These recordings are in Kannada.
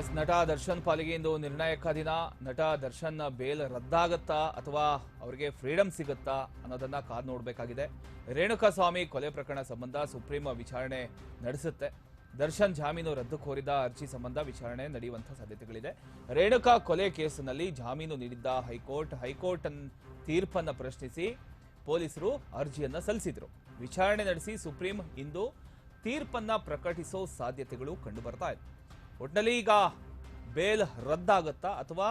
ಎಸ್ ನಟ ದರ್ಶನ್ ಪಾಲಿಗೆ ಇಂದು ನಿರ್ಣಾಯಕ ದಿನ. ನಟ ದರ್ಶನ್ ಬೇಲ್ ರದ್ದಾಗತ್ತಾ ಅಥವಾ ಅವರಿಗೆ ಫ್ರೀಡಮ್ ಸಿಗುತ್ತಾ ಅನ್ನೋದನ್ನ ಕಾದು ನೋಡಬೇಕಾಗಿದೆ. ರೇಣುಕಾ ಸ್ವಾಮಿ ಕೊಲೆ ಪ್ರಕರಣ ಸಂಬಂಧ ಸುಪ್ರೀಂ ವಿಚಾರಣೆ ನಡೆಸುತ್ತೆ. ದರ್ಶನ್ ಜಾಮೀನು ರದ್ದು ಕೋರಿದ ಅರ್ಜಿ ಸಂಬಂಧ ವಿಚಾರಣೆ ನಡೆಯುವಂತಹ ಸಾಧ್ಯತೆಗಳಿದೆ. ರೇಣುಕಾ ಕೊಲೆ ಕೇಸಿನಲ್ಲಿ ಜಾಮೀನು ನೀಡಿದ್ದ ಹೈಕೋರ್ಟ್ ಹೈಕೋರ್ಟ್ ತೀರ್ಪನ್ನು ಪ್ರಶ್ನಿಸಿ ಪೊಲೀಸರು ಅರ್ಜಿಯನ್ನ ಸಲ್ಲಿಸಿದ್ರು. ವಿಚಾರಣೆ ನಡೆಸಿ ಸುಪ್ರೀಂ ಇಂದು ತೀರ್ಪನ್ನ ಪ್ರಕಟಿಸೋ ಸಾಧ್ಯತೆಗಳು ಕಂಡು ಬರ್ತಾ ಇದೆ. ಒಟ್ನಲ್ಲಿ ಈಗ ಬೇಲ್ ರದ್ದಾಗುತ್ತಾ ಅಥವಾ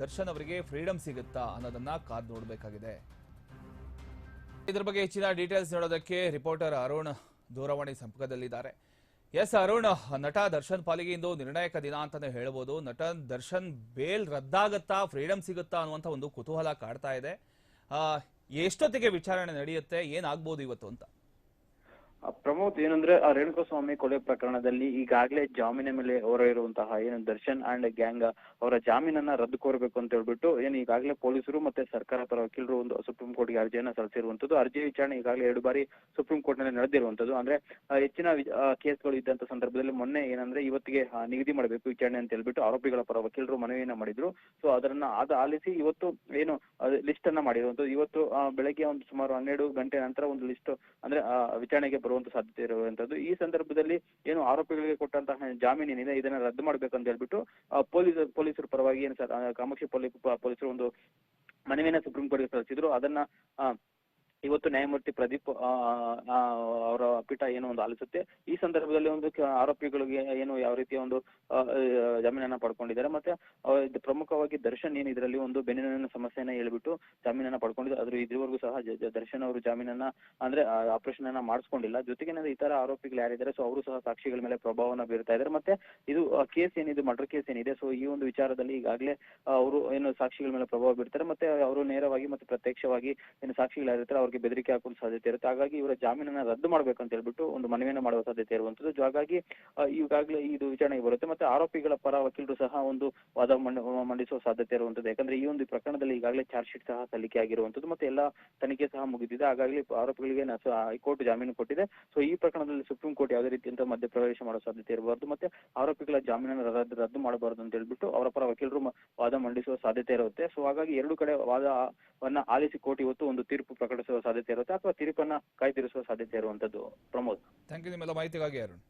ದರ್ಶನ್ ಅವರಿಗೆ ಫ್ರೀಡಮ್ ಸಿಗುತ್ತಾ ಅನ್ನೋದನ್ನ ಕಾದು ನೋಡಬೇಕಾಗಿದೆ. ಇದ್ರ ಬಗ್ಗೆ ಹೆಚ್ಚಿನ ಡೀಟೇಲ್ಸ್ ನೋಡೋದಕ್ಕೆ ರಿಪೋರ್ಟರ್ ಅರುಣ್ ದೂರವಾಣಿ ಸಂಪರ್ಕದಲ್ಲಿದ್ದಾರೆ ಎಸ್ ಅರುಣ್, ನಟ ದರ್ಶನ್ ಪಾಲಿಗೆ ಇಂದು ನಿರ್ಣಾಯಕ ದಿನ ಅಂತಾನೆ ಹೇಳ್ಬೋದು. ನಟ ದರ್ಶನ್ ಬೇಲ್ ರದ್ದಾಗತ್ತಾ ಫ್ರೀಡಮ್ ಸಿಗುತ್ತಾ ಅನ್ನುವಂಥ ಒಂದು ಕುತೂಹಲ ಕಾಡ್ತಾ ಇದೆ. ಎಷ್ಟೊತ್ತಿಗೆ ವಿಚಾರಣೆ ನಡೆಯುತ್ತೆ, ಏನಾಗ್ಬೋದು ಇವತ್ತು ಅಂತ? ಪ್ರಮೋದ್, ಏನಂದ್ರೆ ಆ ರೇಣುಕಾಸ್ವಾಮಿ ಕೊಲೆ ಪ್ರಕರಣದಲ್ಲಿ ಈಗಾಗಲೇ ಜಾಮೀನ ಮೇಲೆ ಹೊರ ಇರುವಂತಹ ಏನು ದರ್ಶನ್ ಅಂಡ್ ಗ್ಯಾಂಗ್ ಅವರ ಜಾಮೀನನ್ನ ರದ್ದು ಕೋರಬೇಕು ಅಂತ ಹೇಳ್ಬಿಟ್ಟು, ಏನು ಈಗಾಗಲೇ ಪೊಲೀಸರು ಮತ್ತೆ ಸರ್ಕಾರ ಪರ ವಕೀಲರು ಒಂದು ಸುಪ್ರೀಂ ಕೋರ್ಟ್ಗೆ ಅರ್ಜಿಯನ್ನ ಸಲ್ಲಿಸಿರುವಂತದ್ದು ಅರ್ಜಿ ವಿಚಾರಣೆ ಈಗಾಗಲೇ ಎರಡು ಬಾರಿ ಸುಪ್ರೀಂ ಕೋರ್ಟ್ನಲ್ಲಿ ನಡೆದಿರುವಂತದ್ದು ಅಂದ್ರೆ ಹೆಚ್ಚಿನ ಕೇಸ್ಗಳು ಇದ್ದಂತ ಸಂದರ್ಭದಲ್ಲಿ ಮೊನ್ನೆ ಏನಂದ್ರೆ ಇವತ್ತಿಗೆ ನಿಗದಿ ಮಾಡಬೇಕು ವಿಚಾರಣೆ ಅಂತ ಹೇಳ್ಬಿಟ್ಟು ಆರೋಪಿಗಳ ಪರ ವಕೀಲರು ಮನವಿಯನ್ನ ಮಾಡಿದ್ರು. ಸೊ ಅದನ್ನ ಆದ ಆಲಿಸಿ ಇವತ್ತು ಏನು ಲಿಸ್ಟ್ ಅನ್ನ ಮಾಡಿರುವಂತದ್ದು. ಇವತ್ತು ಆ, ಬೆಳಗ್ಗೆ ಒಂದು ಸುಮಾರು ಹನ್ನೆರಡು ಗಂಟೆ ನಂತರ ಒಂದು ಲಿಸ್ಟ್ ಅಂದ್ರೆ ಆ, ವಿಚಾರಣೆಗೆ ಬರುವಂತ ಸಾಧ್ಯತೆ ಇರುವಂತದ್ದು. ಈ ಸಂದರ್ಭದಲ್ಲಿ ಏನು ಆರೋಪಿಗಳಿಗೆ ಕೊಟ್ಟಂತಹ ಜಾಮೀನು ಏನಿದೆ ಇದನ್ನ ರದ್ದು ಮಾಡ್ಬೇಕಂತ ಹೇಳ್ಬಿಟ್ಟು ಆ, ಪೊಲೀಸ್ ಪೊಲೀಸರ ಪರವಾಗಿ ಏನು ಸರ್ ಕಾಮಾಕ್ಷಿ ಪೊಲೀಸ್ ಪೊಲೀಸರು ಒಂದು ಮನವಿಯನ್ನ ಸುಪ್ರೀಂ ಕೋರ್ಟ್ಗೆ ಸಲ್ಲಿಸಿದ್ರು. ಅದನ್ನ ಆ, ಇವತ್ತು ನ್ಯಾಯಮೂರ್ತಿ ಪ್ರದೀಪ್ ಅವರ ಪೀಠ ಏನು ಒಂದು ಆಲಿಸುತ್ತೆ, ಈ ಸಂದರ್ಭದಲ್ಲಿ ಒಂದು ಆರೋಪಿಗಳಿಗೆ ಏನು ಯಾವ ರೀತಿಯ ಒಂದು ಜಾಮೀನನ್ನ ಪಡ್ಕೊಂಡಿದ್ದಾರೆ, ಮತ್ತೆ ಪ್ರಮುಖವಾಗಿ ದರ್ಶನ್ ಏನು ಇದರಲ್ಲಿ ಒಂದು ಬೆನ್ನಿನ ಸಮಸ್ಯೆಯನ್ನ ಹೇಳ್ಬಿಟ್ಟು ಜಾಮೀನನ್ನ ಪಡ್ಕೊಂಡಿದ್ದಾರೆ, ಆದ್ರೆ ಇದುವರೆಗೂ ಸಹ ದರ್ಶನ್ ಅವರು ಜಾಮೀನನ್ನ, ಅಂದ್ರೆ ಆಪರೇಷನ್ ಅನ್ನ ಮಾಡಿಸ್ಕೊಂಡಿಲ್ಲ ಜೊತೆಗೆ ಇತರ ಆರೋಪಿಗಳು ಯಾರಿದ್ದಾರೆ, ಸೊ ಅವರು ಸಹ ಸಾಕ್ಷಿಗಳ ಮೇಲೆ ಪ್ರಭಾವನ ಬೀರ್ತಾ ಇದ್ದಾರೆ, ಮತ್ತೆ, ಇದು ಕೇಸ್ ಏನಿದೆ, ಮರ್ಡರ್ ಕೇಸ್ ಏನಿದೆ, ಸೊ ಈ ಒಂದು ವಿಚಾರದಲ್ಲಿ ಈಗಾಗಲೇ ಅವರು ಏನು ಸಾಕ್ಷಿಗಳ ಮೇಲೆ ಪ್ರಭಾವ ಬೀರ್ತಾರೆ, ಮತ್ತೆ, ಅವರು ನೇರವಾಗಿ ಮತ್ತೆ ಪ್ರತ್ಯಕ್ಷವಾಗಿ ಏನು ಸಾಕ್ಷಿಗಳು ಯಾರಿರ್ತಾರೆ, ಅವ್ರಿಗೆ ಬೆದರಿಕೆ ಹಾಕುವ ಸಾಧ್ಯತೆ ಇರುತ್ತೆ. ಹಾಗಾಗಿ ಇವರ ಜಾಮೀನನ್ನ ರದ್ದು ಮಾಡ್ಬೇಕಂತ ಹೇಳ್ಬಿಟ್ಟು ಒಂದು ಮನವಿಯನ್ನು ಮಾಡುವ ಸಾಧ್ಯತೆ ಇರುವಂತದ್ದು. ಹಾಗಾಗಿ ಈಗಾಗಲೇ ಇದು ವಿಚಾರಣೆಗೆ ಬರುತ್ತೆ. ಮತ್ತೆ ಆರೋಪಿಗಳ ಪರ ವಕೀಲರು ಸಹ ಒಂದು ವಾದ ಮಂಡ- ಮಂಡಿಸುವ ಸಾಧ್ಯತೆ ಇರುವಂತದ್ದು. ಯಾಕಂದ್ರೆ ಈ ಒಂದು ಪ್ರಕರಣದಲ್ಲಿ ಈಗಾಗಲೇ ಚಾರ್ಜ್ ಶೀಟ್ ಸಹ ಸಲ್ಲಿಕೆ ಆಗಿರುವಂತದ್ದು. ಮತ್ತೆ ಎಲ್ಲಾ ತನಿಖೆ ಸಹ ಮುಗಿದಿದೆ. ಹಾಗಾಗಿ ಆರೋಪಿಗಳಿಗೆ ಹೈಕೋರ್ಟ್ ಜಾಮೀನು ಕೊಟ್ಟಿದೆ. ಸೊ ಈ ಪ್ರಕರಣದಲ್ಲಿ ಸುಪ್ರೀಂ ಕೋರ್ಟ್ ಯಾವುದೇ ರೀತಿಯಂತ ಮಧ್ಯಪ್ರವೇಶ ಮಾಡೋ ಸಾಧ್ಯತೆ ಇರಬಾರ್ದು. ಮತ್ತೆ ಆರೋಪಿಗಳ ಜಾಮೀನನ್ನು ರದ್ದು ಮಾಡಬಾರದು ಅಂತ ಹೇಳ್ಬಿಟ್ಟು ಅವರ ಪರ ವಕೀಲರು ವಾದ ಮಂಡಿಸುವ ಸಾಧ್ಯತೆ ಇರುತ್ತೆ. ಸೊ ಹಾಗಾಗಿ ಎರಡು ಕಡೆ ವಾದವನ್ನ ಆಲಿಸಿ ಕೋರ್ಟ್ ಇವತ್ತು ಒಂದು ತೀರ್ಪು ಪ್ರಕಟಿಸುವ ಸಾಧ್ಯತೆ ಇರುತ್ತೆ ಅಥವಾ ತೀರ್ಪನ್ನ ಕಾಯ್ದಿರಿಸುವ ಸಾಧ್ಯತೆ ಇರುವಂತದ್ದು ಪ್ರಮೋದ್. ಥ್ಯಾಂಕ್ ಯು ನಿಮ್ಮೆಲ್ಲ ಮಾಹಿತಿಗಾಗಿ ಅರುಣ್.